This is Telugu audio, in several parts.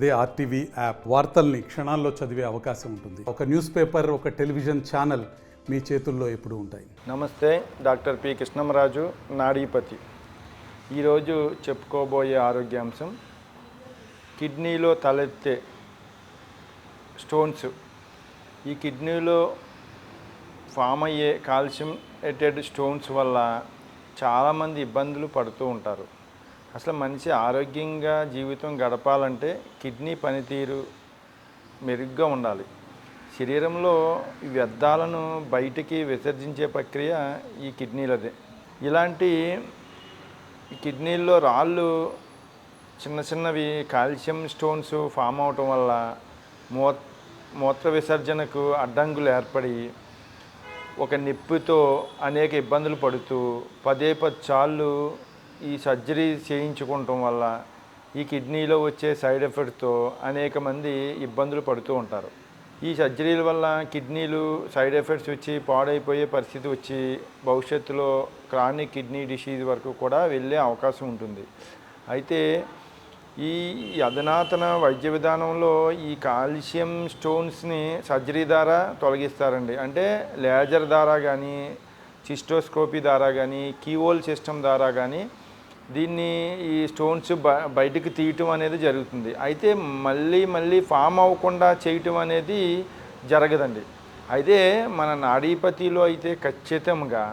అదే ఆర్టీవీ యాప్ వార్తల్ని క్షణాల్లో చదివే అవకాశం ఉంటుంది. ఒక న్యూస్ పేపర్ ఒక టెలివిజన్ ఛానల్ మీ చేతుల్లో ఎప్పుడు ఉంటాయి. నమస్తే డాక్టర్ పి. కృష్ణమరాజు నాడీపతి. ఈరోజు చెప్పుకోబోయే ఆరోగ్యాంశం కిడ్నీలో తలెత్తే స్టోన్స్. ఈ కిడ్నీలో ఫామ్ అయ్యే కాల్షియం ఎటెడ్ స్టోన్స్ వల్ల చాలామంది ఇబ్బందులు పడుతూ ఉంటారు. అసలు మనిషి ఆరోగ్యంగా జీవితం గడపాలంటే కిడ్నీ పనితీరు మెరుగ్గా ఉండాలి. శరీరంలో వ్యర్థాలను బయటికి విసర్జించే ప్రక్రియ ఈ కిడ్నీలదే. ఇలాంటి కిడ్నీల్లో రాళ్ళు చిన్న చిన్నవి కాల్షియం స్టోన్స్ ఫామ్ అవటం వల్ల మూ మూత్ర విసర్జనకు అడ్డంకులు ఏర్పడి ఒక నొప్పితో అనేక ఇబ్బందులు పడుతూ పదే పది చాళ్ళు ఈ సర్జరీ చేయించుకోవటం వల్ల ఈ కిడ్నీలో వచ్చే సైడ్ ఎఫెక్ట్తో అనేక మంది ఇబ్బందులు పడుతూ ఉంటారు. ఈ సర్జరీల వల్ల కిడ్నీలు సైడ్ ఎఫెక్ట్స్ వచ్చి పాడైపోయే పరిస్థితి వచ్చి భవిష్యత్తులో క్రానిక్ కిడ్నీ డిసీజ్ వరకు కూడా వెళ్ళే అవకాశం ఉంటుంది. అయితే ఈ అధునాతన వైద్య విధానంలో ఈ కాల్షియం స్టోన్స్ని సర్జరీ ద్వారా తొలగిస్తారండి. అంటే లేజర్ ద్వారా కానీ సిస్టోస్కోపీ ద్వారా కానీ కీవోల్ సిస్టమ్ ద్వారా కానీ దీన్ని ఈ స్టోన్స్ బ బయటికి తీయటం అనేది జరుగుతుంది. అయితే మళ్ళీ మళ్ళీ ఫామ్ అవ్వకుండా చేయటం అనేది జరగదండి. అయితే మన నాడీపతిలో అయితే ఖచ్చితంగా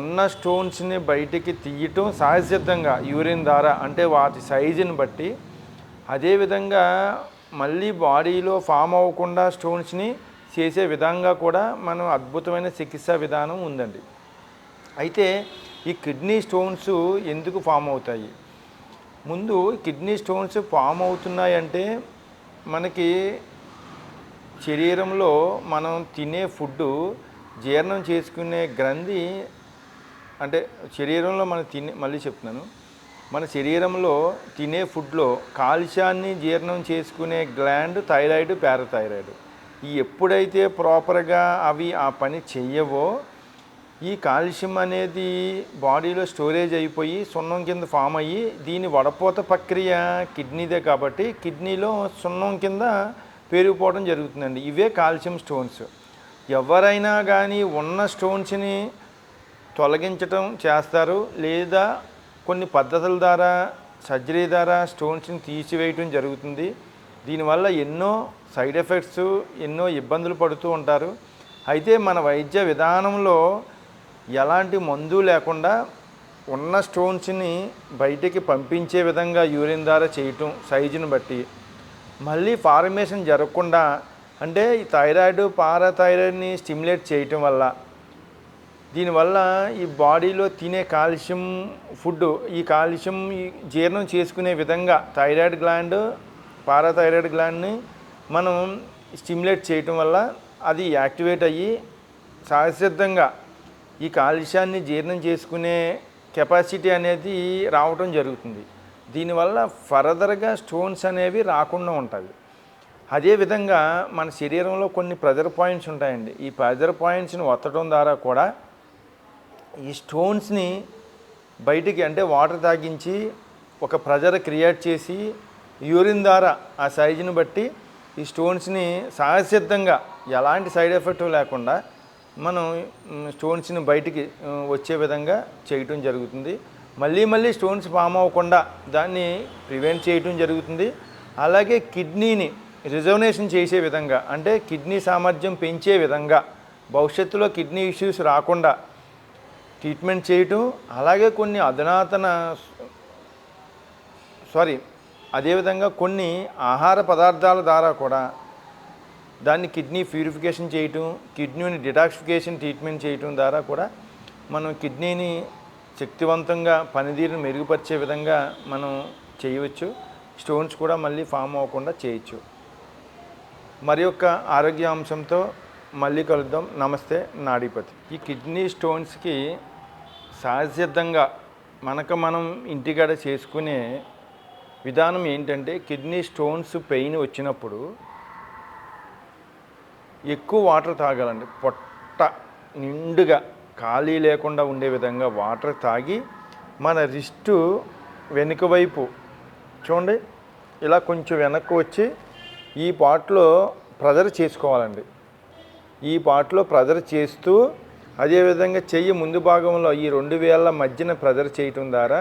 ఉన్న స్టోన్స్ని బయటికి తీయటం సహజసిద్ధంగా యూరిన్ ద్వారా అంటే వాటి సైజుని బట్టి అదేవిధంగా మళ్ళీ బాడీలో ఫామ్ అవ్వకుండా స్టోన్స్ని చేసే విధంగా కూడా మనం అద్భుతమైన చికిత్సా విధానం ఉందండి. అయితే ఈ కిడ్నీ స్టోన్స్ ఎందుకు ఫామ్ అవుతాయి? ముందు కిడ్నీ స్టోన్స్ ఫామ్ అవుతున్నాయంటే మనకి శరీరంలో మనం తినే ఫుడ్ జీర్ణం చేసుకునే గ్రంథి అంటే శరీరంలో మనం తినే మళ్ళీ చెప్తున్నాను. మన శరీరంలో తినే ఫుడ్లో కాల్షియాన్ని జీర్ణం చేసుకునే గ్లాండ్ థైరాయిడ్ పారాథైరాయిడ్. ఈ ఎప్పుడైతే ప్రాపర్గా అవి ఆ పని చెయ్యవో ఈ కాల్షియం అనేది బాడీలో స్టోరేజ్ అయిపోయి సున్నం కింద ఫామ్ అయ్యి దీని వడపోత ప్రక్రియ కిడ్నీదే కాబట్టి కిడ్నీలో సున్నం కింద పేరుకుపోవడం జరుగుతుందండి. ఇవే కాల్షియం స్టోన్స్. ఎవరైనా కానీ ఉన్న స్టోన్స్ని తొలగించటం చేస్తారు. లేదా కొన్ని పద్ధతుల ద్వారా సర్జరీ ద్వారా స్టోన్స్ని తీసివేయటం జరుగుతుంది. దీనివల్ల ఎన్నో సైడ్ ఎఫెక్ట్స్ ఎన్నో ఇబ్బందులు పడుతూ ఉంటారు. అయితే మన వైద్య విధానంలో ఎలాంటి మందు లేకుండా ఉన్న స్టోన్స్ని బయటికి పంపించే విధంగా యూరిన్ ద్వారా చేయటం సైజుని బట్టి. మళ్ళీ ఫార్మేషన్ జరగకుండా అంటే ఈ థైరాయిడ్ పారాథైరాయిడ్ని స్టిమ్యులేట్ చేయటం వల్ల దీనివల్ల ఈ బాడీలో తినే కాల్షియం ఫుడ్ ఈ కాల్షియం జీర్ణం చేసుకునే విధంగా థైరాయిడ్ గ్లాండ్ పారాథైరాయిడ్ గ్లాండ్ని మనం స్టిమ్యులేట్ చేయటం వల్ల అది యాక్టివేట్ అయ్యి సహసిద్ధంగా ఈ కాలుష్యాన్ని జీర్ణం చేసుకునే కెపాసిటీ అనేది రావటం జరుగుతుంది. దీనివల్ల ఫర్దర్గా స్టోన్స్ అనేవి రాకుండా ఉంటాయి. అదేవిధంగా మన శరీరంలో కొన్ని ప్రెజర్ పాయింట్స్ ఉంటాయండి. ఈ ప్రెజర్ పాయింట్స్ని ఒత్తడం ద్వారా కూడా ఈ స్టోన్స్ని బయటికి అంటే వాటర్ తాగించి ఒక ప్రెజర్ క్రియేట్ చేసి యూరిన్ ద్వారా ఆ సైజుని బట్టి ఈ స్టోన్స్ని సహసిద్ధంగా ఎలాంటి సైడ్ ఎఫెక్ట్ లేకుండా మనం స్టోన్స్ని బయటికి వచ్చే విధంగా చేయటం జరుగుతుంది. మళ్ళీ మళ్ళీ స్టోన్స్ ఫామ్ అవ్వకుండా దాన్ని ప్రివెంట్ చేయటం జరుగుతుంది. అలాగే కిడ్నీని రిజర్వనేషన్ చేసే విధంగా అంటే కిడ్నీ సామర్థ్యం పెంచే విధంగా భవిష్యత్తులో కిడ్నీ ఇష్యూస్ రాకుండా ట్రీట్మెంట్ చేయటం అలాగే కొన్ని అధునాతన సారీ అదేవిధంగా కొన్ని ఆహార పదార్థాల ద్వారా కూడా దాన్ని కిడ్నీ ప్యూరిఫికేషన్ చేయటం కిడ్నీని డిటాక్సిఫికేషన్ ట్రీట్మెంట్ చేయటం ద్వారా కూడా మనం కిడ్నీని శక్తివంతంగా పనితీరును మెరుగుపరిచే విధంగా మనం చేయవచ్చు. స్టోన్స్ కూడా మళ్ళీ ఫామ్ అవ్వకుండా చేయొచ్చు. మరి యొక్క ఆరోగ్య అంశంతో మళ్ళీ కలుద్దాం. నమస్తే నాడీపతి. ఈ కిడ్నీ స్టోన్స్కి సహజసిద్ధంగా మనకు మనం ఇంటికాడ చేసుకునే విధానం ఏంటంటే కిడ్నీ స్టోన్స్ పెయిన్ వచ్చినప్పుడు ఎక్కువ వాటర్ తాగాలండి. పొట్ట నిండుగా ఖాళీ లేకుండా ఉండే విధంగా వాటర్ తాగి మన రిస్ట్ వెనుక వైపు చూడండి ఇలా కొంచెం వెనక్కి వచ్చి ఈ పాటలో ప్రెజర్ చేసుకోవాలండి. ఈ పాటలో ప్రెజర్ చేస్తూ అదేవిధంగా చెయ్యి ముందు భాగంలో ఈ రెండు వేల మధ్యన ప్రెజర్ చేయటం ద్వారా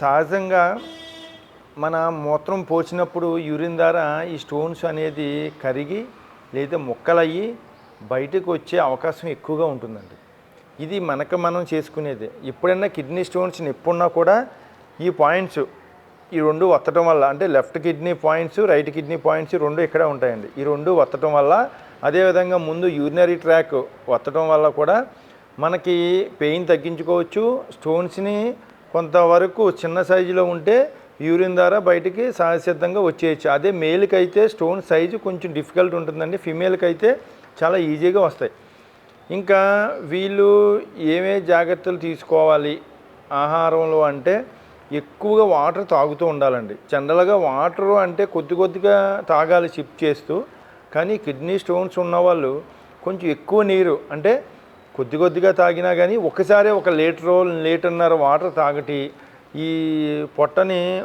సహజంగా మన మూత్రం పోచినప్పుడు యూరిన్ ద్వారా ఈ స్టోన్స్ అనేది కరిగి లేదా ముక్కలయ్యి బయటకు వచ్చే అవకాశం ఎక్కువగా ఉంటుందండి. ఇది మనకు మనం చేసుకునేది. ఎప్పుడైనా కిడ్నీ స్టోన్స్ ఎప్పుడున్నా కూడా ఈ పాయింట్స్ ఈ రెండు వత్తడం వల్ల అంటే left kidney points right kidney points రెండు ఇక్కడే ఉంటాయండి. ఈ రెండు వత్తడం వల్ల అదేవిధంగా ముందు యూరినరీ ట్రాక్ వత్తడం వల్ల కూడా మనకి పెయిన్ తగ్గించుకోవచ్చు. స్టోన్స్ని కొంతవరకు చిన్న సైజులో ఉంటే యూరిన్ ద్వారా బయటికి సహజసిద్ధంగా వచ్చేయచ్చు. అదే మేల్కి అయితే స్టోన్ సైజు కొంచెం డిఫికల్ట్ ఉంటుందండి. ఫిమేల్కి అయితే చాలా ఈజీగా వస్తాయి. ఇంకా వీళ్ళు ఏమే జాగ్రత్తలు తీసుకోవాలి? ఆహారంలో అంటే ఎక్కువగా వాటర్ తాగుతూ ఉండాలండి. జనరల్గా వాటర్ అంటే కొద్ది కొద్దిగా తాగాలి షిప్ చేస్తూ. కానీ కిడ్నీ స్టోన్స్ ఉన్నవాళ్ళు కొంచెం ఎక్కువ నీరు అంటే కొద్ది కొద్దిగా తాగినా కానీ ఒకసారి ఒక లీటర్ లీటర్న్నర వాటర్ తాగటి ఈ పొట్టని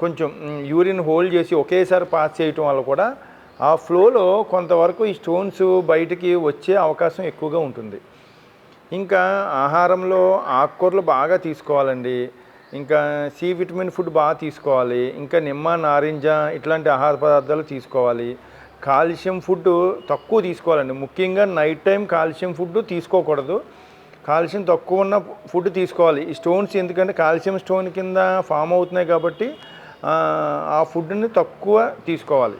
కొంచెం యూరిన్ హోల్డ్ చేసి ఒకేసారి పాస్ చేయటం వల్ల కూడా ఆ ఫ్లోలో కొంతవరకు ఈ స్టోన్స్ బయటికి వచ్చే అవకాశం ఎక్కువగా ఉంటుంది. ఇంకా ఆహారంలో ఆకుకూరలు బాగా తీసుకోవాలండి. ఇంకా సి విటమిన్ ఫుడ్ బాగా తీసుకోవాలి. ఇంకా నిమ్మ నారింజ ఇట్లాంటి ఆహార పదార్థాలు తీసుకోవాలి. కాల్షియం ఫుడ్ తక్కువ తీసుకోవాలండి. ముఖ్యంగా నైట్ టైం కాల్షియం ఫుడ్ తీసుకోకూడదు. కాల్షియం తక్కువ ఉన్న ఫుడ్ తీసుకోవాలి. ఈ స్టోన్స్ ఎందుకంటే కాల్షియం స్టోన్ కింద ఫామ్ అవుతున్నాయి కాబట్టి ఆ, ఫుడ్ని తక్కువ తీసుకోవాలి.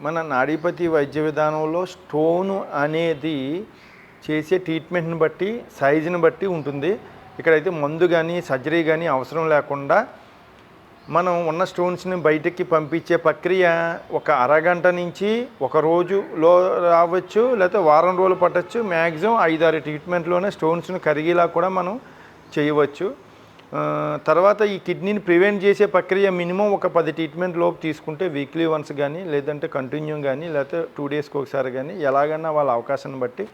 మన నాడీపతి వైద్య విధానంలో స్టోను అనేది చేసే ట్రీట్మెంట్ని బట్టి సైజుని బట్టి ఉంటుంది. ఇక్కడైతే మందు కానీ సర్జరీ కానీ అవసరం లేకుండా మనం ఉన్న స్టోన్స్ని బయటికి పంపించే ప్రక్రియ ఒక అరగంట నుంచి ఒక రోజులో రావచ్చు లేకపోతే వారం రోజులు పట్టచ్చు. మ్యాక్సిమం ఐదారు ట్రీట్మెంట్లోనే స్టోన్స్ని కరిగేలా కూడా మనం చేయవచ్చు. తర్వాత ఈ కిడ్నీని ప్రివెంట్ చేసే ప్రక్రియ మినిమం ఒక పది ట్రీట్మెంట్ లోపు తీసుకుంటే వీక్లీ వన్స్ కానీ లేదంటే కంటిన్యూ కానీ లేకపోతే టూ డేస్కి ఒకసారి కానీ ఎలాగైనా వాళ్ళ అవకాశాన్ని బట్టి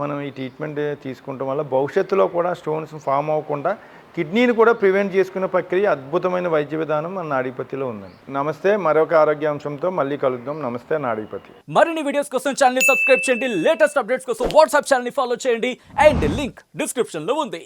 మనం ఈ ట్రీట్మెంట్ తీసుకుంటాం. వల్ల భవిష్యత్తులో కూడా స్టోన్స్ ఫామ్ అవ్వకుండా కిడ్నీని కూడా ప్రివెంట్ చేసుకునే ప్రక్రియ అద్భుతమైన వైద్య విధానం మన నాడీపతిలో ఉందండి. నమస్తే మరొక ఆరోగ్య అంశంతో మళ్ళీ కలుద్దాం. నమస్తే నాడీపతి. మరిన్ని వీడియోస్ కోసం ఛానల్ సబ్స్క్రైబ్ చేయండి. లేటెస్ట్ అప్డేట్స్ కోసం వాట్సాప్ ఛానల్ ఫాలో చేయండి. అండ్ లింక్ డిస్క్రిప్షన్లో ఉంది.